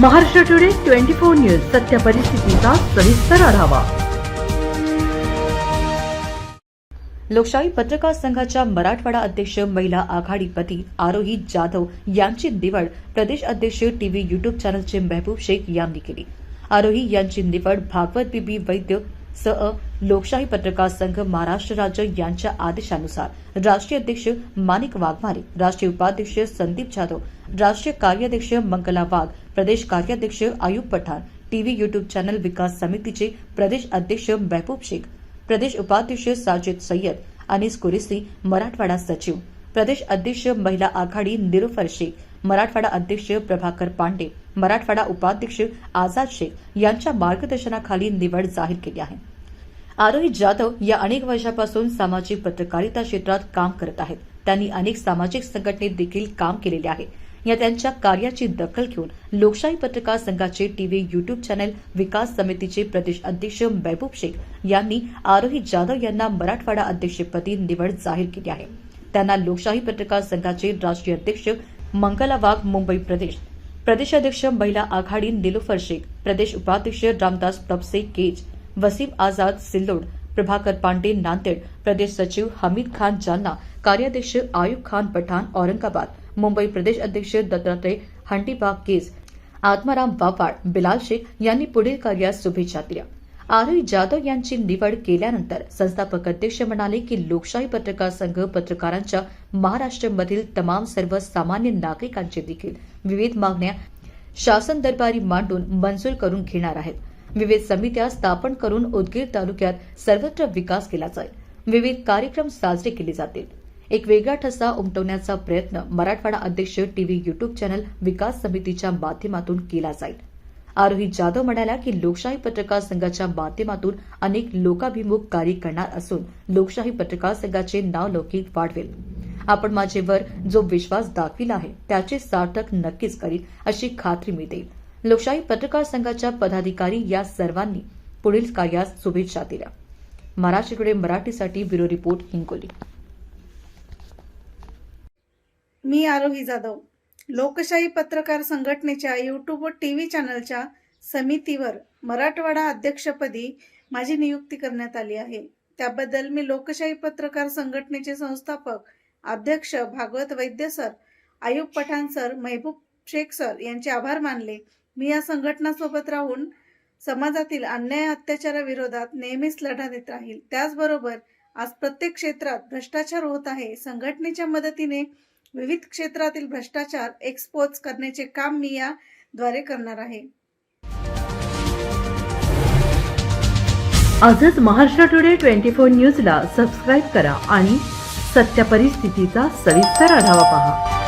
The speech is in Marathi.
Maharashtra today twenty four news सत्य परिस्थितीचा सविस्तर आढावा. लोकशाही पत्रकार संघाच्या मराठवाडा अध्यक्ष महिला आघाडीपती आरोही जाधव यांची निवड प्रदेश अध्यक्ष टीव्ही युट्यूब चॅनलचे महबूब शेख यांनी केली. आरोही यांची निवड भागवत बीबी वैद्य सह लोकशाही पत्रकार संघ महाराष्ट्र राज्य यांच्या आदेशानुसार राष्ट्रीय अध्यक्ष माणिक वाघमारे राष्ट्रीय उपाध्यक्ष संदीप जाधव राष्ट्रीय कार्याध्यक्ष मंगला वाघ प्रदेश कार्याध्यक्ष Ayub Pathan TV YouTube channel विकास समितीचे प्रदेश अध्यक्ष महबूब शेख प्रदेश उपाध्यक्ष साजिद सय्यद अनिस कुरेसी मराठवाडा सचिव प्रदेश अध्यक्ष महिला आघाडी निरुफर शेख मराठवाडा अध्यक्ष प्रभाकर पांडे मराठवाडा उपाध्यक्ष आझाद शेख यांच्या मार्गदर्शनाखाली निवड जाहीर केली आहे. आरोही जाधव या अनेक वर्षापासून सामाजिक पत्रकारिता क्षेत्रात काम करत आहेत. त्यांनी अनेक सामाजिक संघटनेत देखील काम केलेले आहे. या त्यांच्या कार्याची दखल घेऊन लोकशाही पत्रकार संघाचे टीव्ही युट्यूब चॅनल विकास समितीचे प्रदेश अध्यक्ष महबूब शेख यांनी आरोही जाधव यांना मराठवाडा अध्यक्षपदी निवड जाहीर केली आहे. त्यांना लोकशाही पत्रकार संघाचे राष्ट्रीय अध्यक्ष मंगला वाघ मुंबई प्रदेश प्रदेशाध्यक्ष महिला आघाडी निलोफर शेख प्रदेश उपाध्यक्ष रामदास तपसे केज वसीम आझाद सिल्लोड प्रभाकर पांडे नांदेड प्रदेश सचिव हमीद खान जालना कार्याध्यक्ष आयुब खान पठाण औरंगाबाद मुंबई प्रदेश अध्यक्ष दत्तात्रय हंटीबाग केज आत्माराम वावाड बिलाल शेख यांनी पुढील कार्यास शुभेच्छा दिल्या. आरोही जाधव यांची निवड केल्यानंतर संस्थापक अध्यक्ष म्हणाले की लोकशाही पत्रकार संघ पत्रकारांच्या महाराष्ट्रामधील तमाम सर्व सामान्य नागरिकांचे देखील विविध मागण्या शासन दरबारी मांडून मंजूर करून घेणार आहेत. विविध समित्या स्थापन करून उदगीर तालुक्यात सर्वत्र विकास केला जाईल. विविध कार्यक्रम साजरे केले जातील. एक वेगळा ठसा उमटवण्याचा प्रयत्न मराठवाडा अध्यक्ष टीव्ही युट्यूब चॅनल विकास समितीच्या माध्यमातून केला जाईल. आरोही जाधव म्हणाल्या की लोकशाही पत्रकार संघाच्या माध्यमातून अनेक लोकाभिमुख कार्य करणार असून लोकशाही पत्रकार संघाचे नाव लौकिक वाढवेल. आपण माझेवर जो विश्वास दाखविला आहे त्याचे सार्थक नक्कीच करील अशी खात्री मी देईल लोकशाही पत्रकार संघाच्या पदाधिकारी या सर्वांनी पुढील कार्यास शुभेच्छा दिल्या. मराठीकडे मराठीसाठी ब्युरो रिपोर्ट हिंगोली. मी आरोही जाधव. लोकशाही पत्रकार संघटनेच्या यूट्यूब व टी व्ही चॅनलच्या समितीवर मराठवाडा अध्यक्षपदी माझी नियुक्ती करण्यात आली आहे. त्याबद्दल मी लोकशाही पत्रकार संघटनेचे संस्थापक अध्यक्ष Bhagwat Vaidya sir Ayub Pathan sir Mehboob Shaikh sir यांचे आभार मानले. मी या संघटनासोबत राहून समाजातील अन्याय अत्याचाराविरोधात नेहमीच लढा देत राहील. त्याचबरोबर आज प्रत्येक क्षेत्रात भ्रष्टाचार होत आहे. संघटनेच्या मदतीने विविध क्षेत्रातील भ्रष्टाचार एक्सपोज करण्याचे काम मी याद्वारे करणार आहे. आजच महाराष्ट्र टुडे ट्वेंटी फोर न्यूजला सबस्क्राईब करा आणि सत्य परिस्थितीचा सविस्तर आढावा पहा.